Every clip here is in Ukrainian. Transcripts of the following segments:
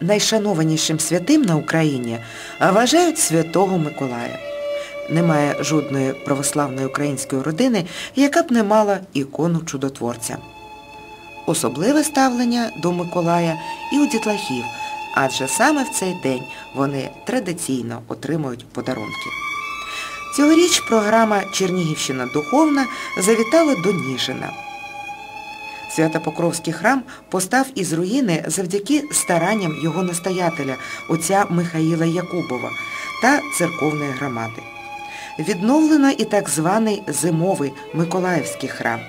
Найшанованішим святим на Україні вважають Святого Миколая. Немає жодної православної української родини, яка б не мала ікону чудотворця. Особливе ставлення до Миколая і у дітлахів, адже саме в цей день вони традиційно отримують подарунки. Цьогоріч програма Чернігівщина Духовна завітала до Ніжина. Святопокровський храм постав із руїни завдяки старанням його настоятеля, отця Михаїла Якубова та церковної громади. Відновлено і так званий зимовий Миколаївський храм.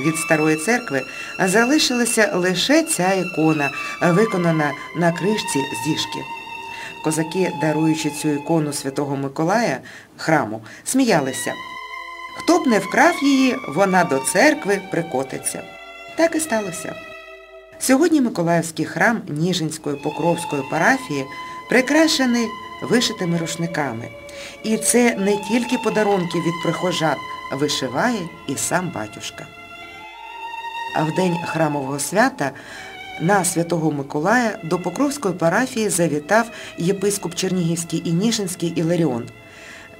Від старої церкви залишилася лише ця ікона, виконана на кришці з діжки. Козаки, даруючи цю ікону Святого Миколая храму, сміялися. Хто б не вкрав її, вона до церкви прикотиться. Так і сталося. Сьогодні Миколаївський храм Ніжинської Покровської парафії прикрашений вишитими рушниками. І це не тільки подарунки від прихожан, вишиває і сам батюшка. А в день храмового свята на Святого Миколая до Покровської парафії завітав єпископ Чернігівський і Ніжинський Іларіон.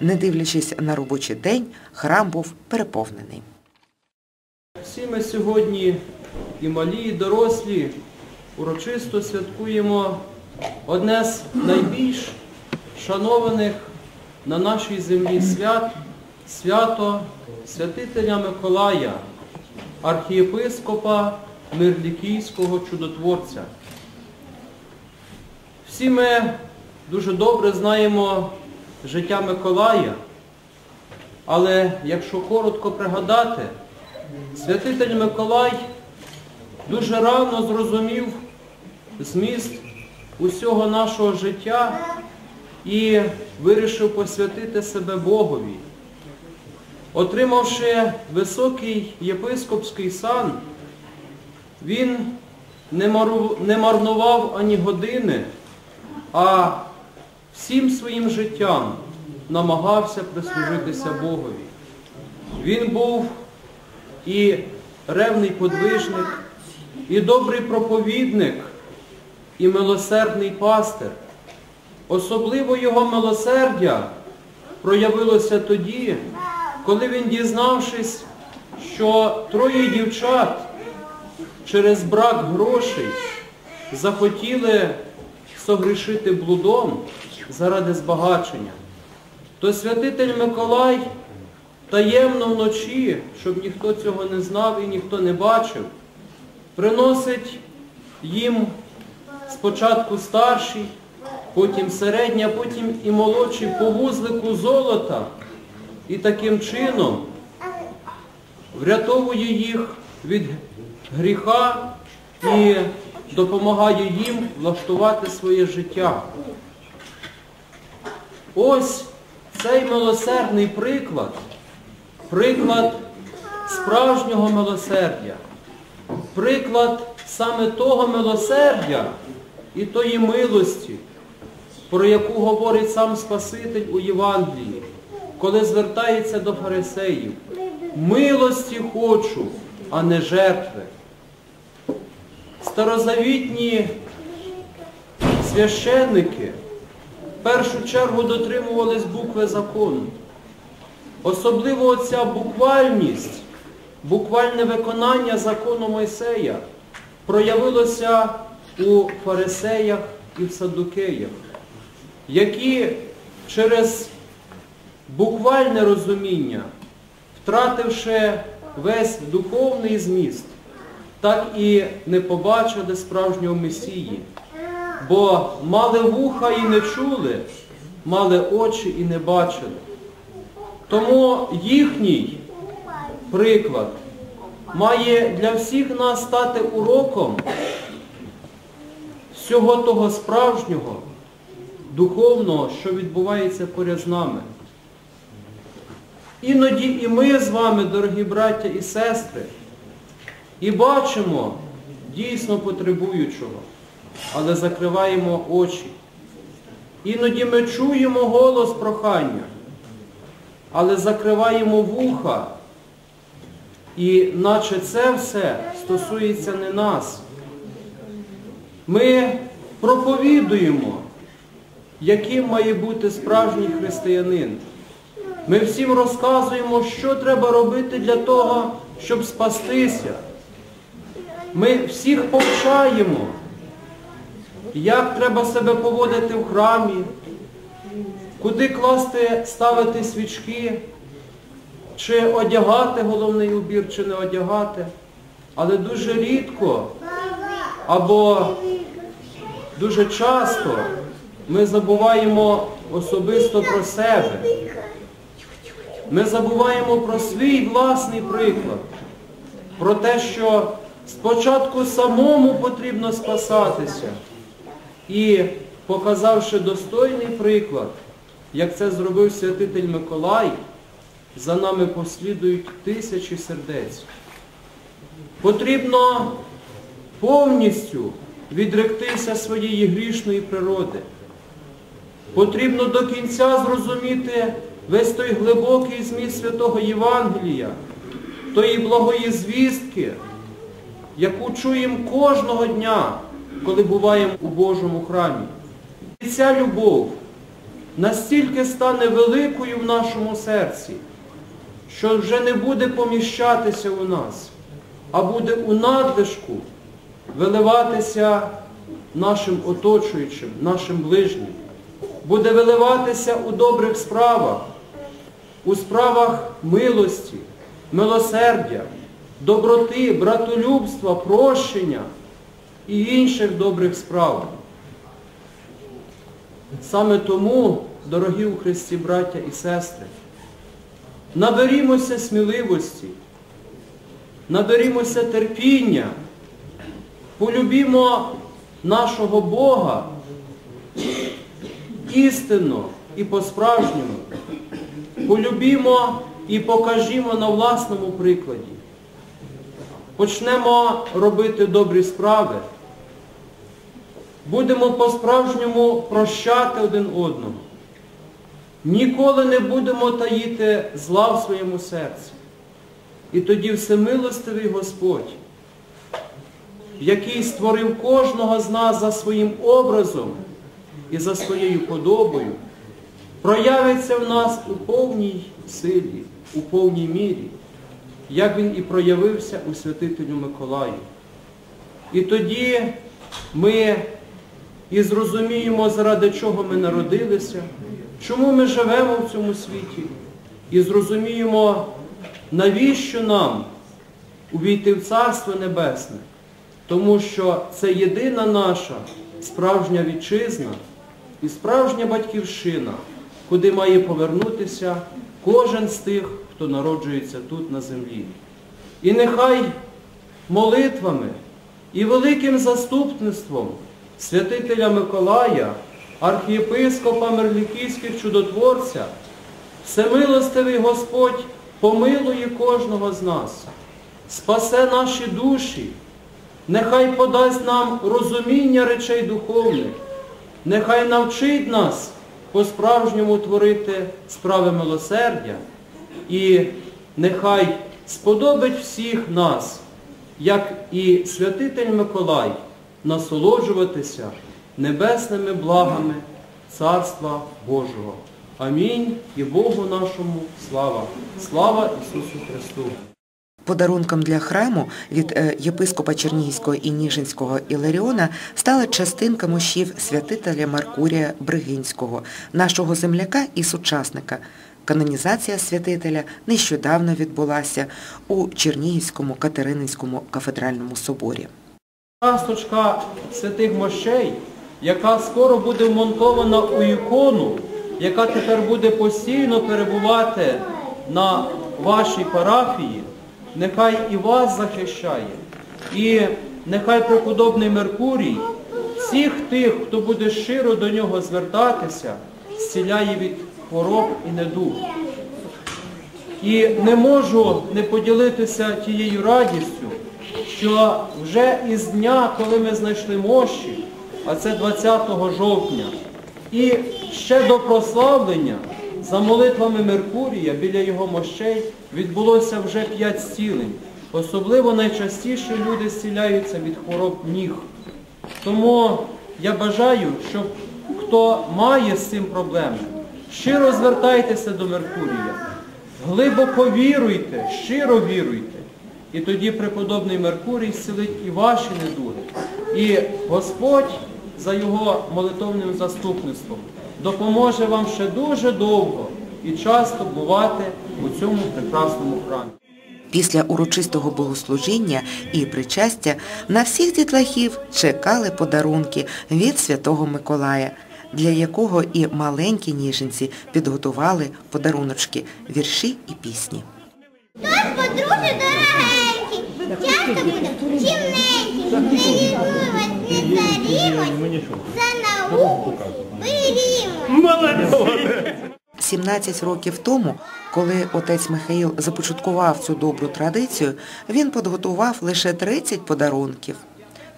Не дивлячись на робочий день, храм був переповнений. Всі ми сьогодні, і малі, і дорослі, урочисто святкуємо одне з найбільш шанованих на нашій землі свят, свято святителя Миколая, архієпископа Мирлікійського чудотворця. Всі ми дуже добре знаємо життя Миколая, але якщо коротко пригадати, святитель Миколай дуже рано зрозумів зміст усього нашого життя і вирішив посвятити себе Богові. Отримавши високий єпископський сан, він не марнував ані години, а всім своїм життям намагався прислужитися Богові. Він був і ревний подвижник, і добрий проповідник, і милосердний пастир. Особливо його милосердя проявилося тоді, коли він, дізнавшись, що троє дівчат через брак грошей захотіли согрішити блудом заради збагачення, то святитель Миколай таємно вночі, щоб ніхто цього не знав і ніхто не бачив, приносить їм спочатку старший, потім середній, а потім і молодший по вузлику золота і таким чином врятовує їх від гріха і допомагає їм влаштувати своє життя. Ось цей милосердний приклад, приклад справжнього милосердя, приклад саме того милосердя і тої милості, про яку говорить сам Спаситель у Євангелії, коли звертається до фарисеїв. Милості хочу, а не жертви. Старозавітні священники першу чергу дотримувались букви закону. Особливо оця буквальність, буквальне виконання закону Мойсея проявилося у фарисеях і в садукеях, які через буквальне розуміння, втративши весь духовний зміст, так і не побачили справжнього Месії. Бо мали вуха і не чули, мали очі і не бачили. Тому їхній приклад має для всіх нас стати уроком всього того справжнього, духовного, що відбувається поряд з нами. Іноді і ми з вами, дорогі браття і сестри, і бачимо дійсно потребуючого, але закриваємо очі. Іноді ми чуємо голос прохання, але закриваємо вуха. І наче це все стосується не нас. Ми проповідуємо, яким має бути справжній християнин. Ми всім розказуємо, що треба робити для того, щоб спастися. Ми всіх повчаємо, як треба себе поводити в храмі, куди класти, ставити свічки, чи одягати головний убір, чи не одягати. Але дуже рідко або дуже часто ми забуваємо особисто про себе. Ми забуваємо про свій власний приклад, про те, що спочатку самому потрібно спасатися. І показавши достойний приклад, як це зробив святитель Миколай, за нами послідують тисячі сердець. Потрібно повністю відректися своєї грішної природи. Потрібно до кінця зрозуміти весь той глибокий зміст святого Євангелія, тої благої звістки, яку чуємо кожного дня, коли буваємо у Божому храмі. І ця любов настільки стане великою в нашому серці, що вже не буде поміщатися у нас, а буде у надлишку виливатися нашим оточуючим, нашим ближнім, буде виливатися у добрих справах, у справах милості, милосердя, доброти, братолюбства, прощення і інших добрих справ. Саме тому, дорогі у Христі браття і сестри, наберімося сміливості, наберімося терпіння, полюбімо нашого Бога істинно і по-справжньому, полюбімо і покажімо на власному прикладі. Почнемо робити добрі справи, будемо по-справжньому прощати один одного. Ніколи не будемо таїти зла в своєму серці. І тоді всемилостивий Господь, який створив кожного з нас за своїм образом і за своєю подобою, проявиться в нас у повній силі, у повній мірі, як він і проявився у святителю Миколаю. І тоді ми і зрозуміємо, заради чого ми народилися, чому ми живемо в цьому світі, і зрозуміємо, навіщо нам увійти в Царство Небесне, тому що це єдина наша справжня вітчизна і справжня батьківщина, куди має повернутися кожен з тих, хто народжується тут на землі. І нехай молитвами і великим заступництвом святителя Миколая, архієпископа Мерлікійських чудотворця, всемилостивий Господь помилує кожного з нас, спасе наші душі, нехай подасть нам розуміння речей духовних, нехай навчить нас по-справжньому творити справи милосердя і нехай сподобить всіх нас, як і святитель Миколай, насолоджуватися небесними благами Царства Божого. Амінь і Богу нашому слава. Слава Ісусу Христу! Подарунком для храму від е, єпископа Чернігівського і Ніжинського Іларіона стала частинка мощів святителя Маркурія Бригинського, нашого земляка і сучасника. Канонізація святителя нещодавно відбулася у Чернігівському Катерининському кафедральному соборі. Часточка святих мощей, яка скоро буде вмонтована у ікону, яка тепер буде постійно перебувати на вашій парафії, нехай і вас захищає. І нехай преподобний Меркурій всіх тих, хто буде щиро до нього звертатися, зціляє від хвороб і недуг. І не можу не поділитися тією радістю, що вже із дня, коли ми знайшли мощі, а це 20 жовтня, і ще до прославлення за молитвами Меркурія біля його мощей відбулося вже п'ять зцілень. Особливо найчастіше люди зціляються від хвороб ніг. Тому я бажаю, щоб хто має з цим проблеми, щиро звертайтеся до Меркурія, глибоко віруйте, щиро віруйте. І тоді преподобний Меркурій зцілить і ваші недуги. І Господь за його молитовним заступництвом допоможе вам ще дуже довго і часто бувати у цьому прекрасному храмі. Після урочистого богослужіння і причастя на всіх дітлахів чекали подарунки від Святого Миколая, для якого і маленькі ніженці підготували подаруночки, вірші і пісні. Тож, подружжя дорогенькі, буде. чимненькі, не лінуємось, не царімось, за науку берімось. 17 років тому, коли отець Михаїл започаткував цю добру традицію, він підготував лише 30 подарунків.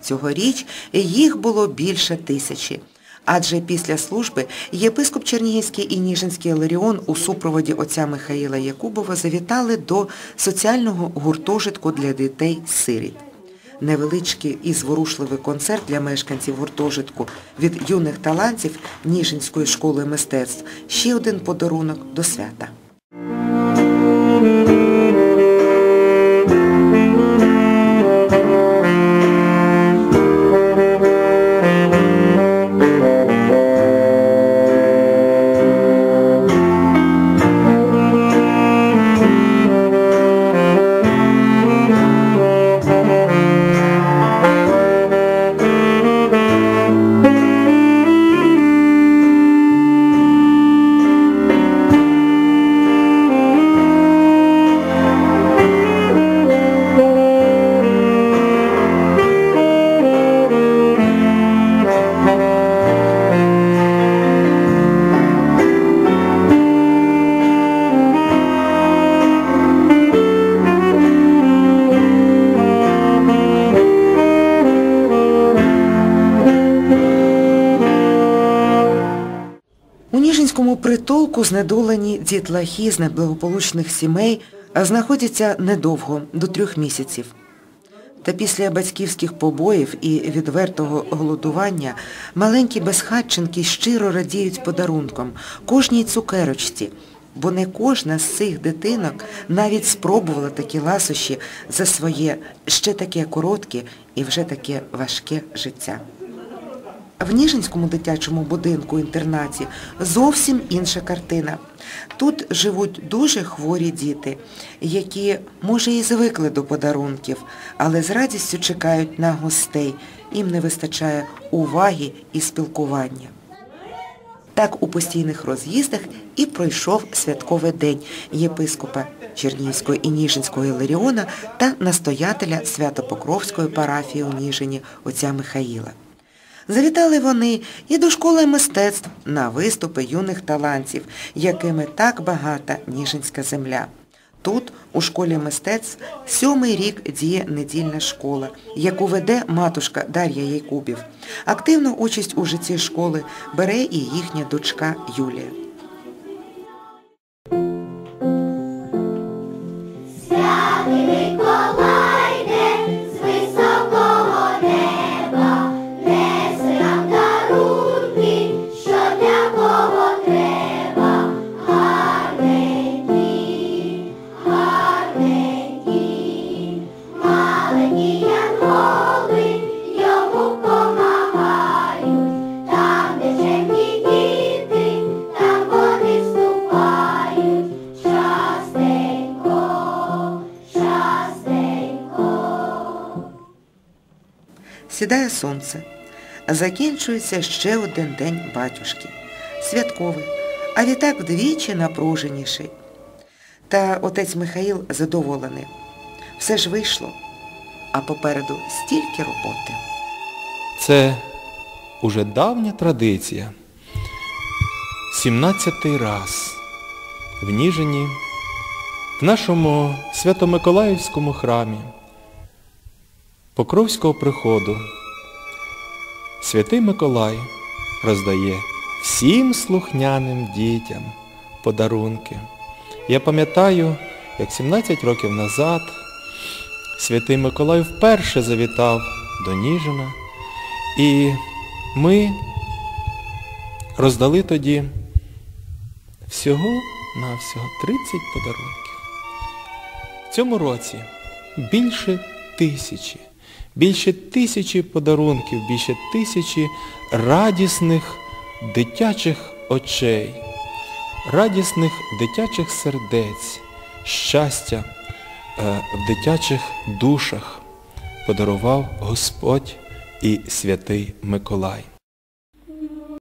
Цьогоріч їх було більше тисячі. Адже після служби єпископ Чернігівський і Ніжинський Ларіон у супроводі отця Михаїла Якубова завітали до соціального гуртожитку для дітей-сиріт. Невеличкий і зворушливий концерт для мешканців гуртожитку від юних талантів Ніжинської школи мистецтв – ще один подарунок до свята. Притулку знедолені дітлахи з неблагополучних сімей знаходяться недовго, до трьох місяців. Та після батьківських побоїв і відвертого голодування маленькі безхатченки щиро радіють подарункам, кожній цукерочці, бо не кожна з цих дитинок навіть спробувала такі ласощі за своє ще таке коротке і вже таке важке життя. В Ніжинському дитячому будинку-інтернаті зовсім інша картина. Тут живуть дуже хворі діти, які, може, і звикли до подарунків, але з радістю чекають на гостей. Їм не вистачає уваги і спілкування. Так у постійних роз'їздах і пройшов святковий день єпископа Чернігівського і Ніжинського Іларіона та настоятеля Свято-Покровської парафії у Ніжині отця Михаїла. Завітали вони і до школи мистецтв на виступи юних талантів, якими так багата Ніжинська земля. Тут, у школі мистецтв, сьомий рік діє недільна школа, яку веде матушка Дар'я Якубів. Активну участь у житті школи бере і їхня дочка Юлія. Сідає сонце. Закінчується ще один день батюшки. Святковий, а відтак вдвічі напруженіший. Та отець Михаїл задоволений. Все ж вийшло, а попереду стільки роботи. Це уже давня традиція. 17-й раз в Ніжині, в нашому Свято-Миколаївському храмі Покровського приходу Святий Миколай роздає всім слухняним дітям подарунки. Я пам'ятаю, як 17 років назад Святий Миколай вперше завітав до Ніжина і Ми роздали тоді всього-навсього 30 подарунків. В цьому році більше тисячі, більше тисячі подарунків, більше тисячі радісних дитячих очей, радісних дитячих сердець, щастя е, в дитячих душах подарував Господь і святий Миколай.